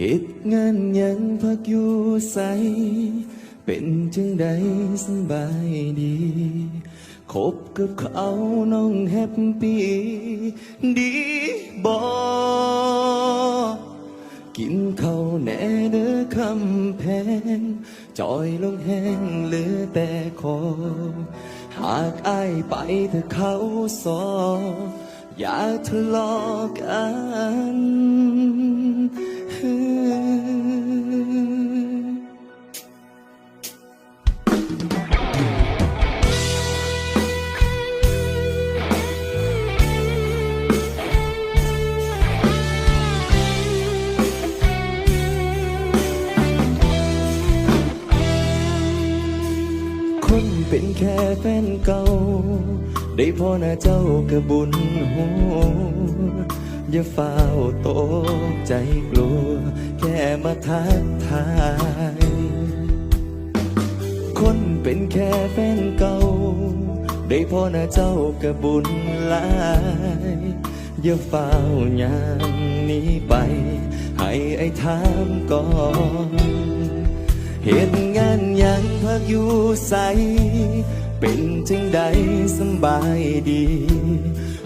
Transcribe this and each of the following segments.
เหตุงานยังพักอยู่ใส เป็นจังใดสบายดีคบกับเขาน้องแฮปปี้ดีบอกินเขาแน่เด้อคำแพงจอยลงแห้งเหลือแต่คอ หากอายไปเธอเขาสอ อย่าทะเลาะกัน แค่แฟนเก่า ได้พอหน้าเจ้าก็บุญหัวอย่าเฝ้าตกใจกลัว แค่มาทักทาย คนเป็นแค่แฟนเก่า ได้พอหน้าเจ้าก็บุญหลายอย่าเฝ้าอย่างนี้ไป ให้ไอ้ถามก่อน เหตุงานยังพักอยู่ใส เป็นจังใดสบายดี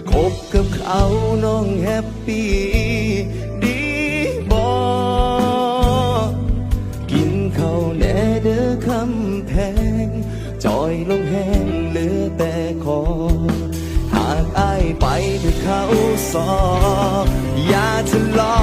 คบกับเขาน้องแฮปปี้ดีบอกินข้าวแน่เด้อคำแพง จอยลงแห้งเหลือแต่คอ หากอายไปเธอเขาสอบอย่าทะเลาะ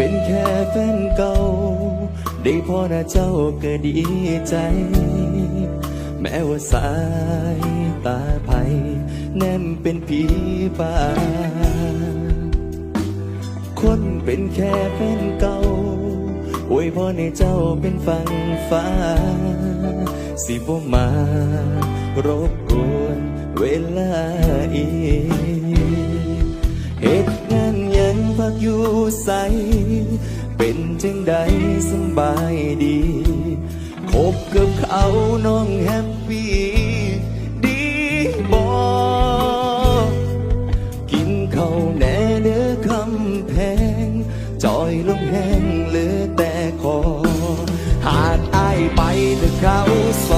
เป็นแค่แฟนเก่า ได้พอหน้าเจ้าก็ดีใจ แม้ว่าสายตาไผแนมเป็นผีป่า คนเป็นแค่แฟนเก่าอวยพรให้เจ้าเป็นฝั่งฟ้า สิบ่มารบกวนเวลาอีกเหตุง ยังพักอยู่ใส เป็นจังใดสบายดี คบกับเขาน้องแฮปปี้ดีบอกินเขาแน่เนื้อคำแพง จอยลงแห้งเหลือแต่คอ หากอายไปเธอเขาสอ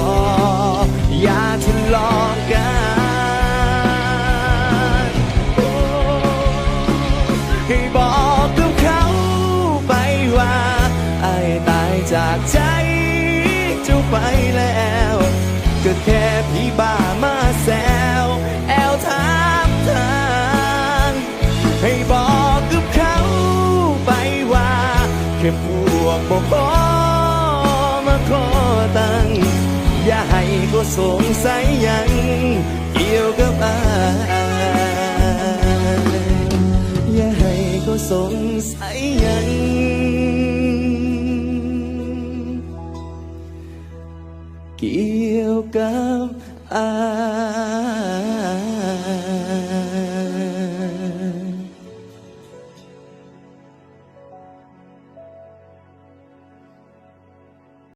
ก็แค่พี่บ้ามาแซวแอลถามทางให้บอกกับเขาไปว่าแค่พวกบ่พอมาขอตังค์อย่าให้ก็สงสัยยังเกี่ยวกับอายอย่าให้เขาสงสัยยัง เกี่ยวกับอาย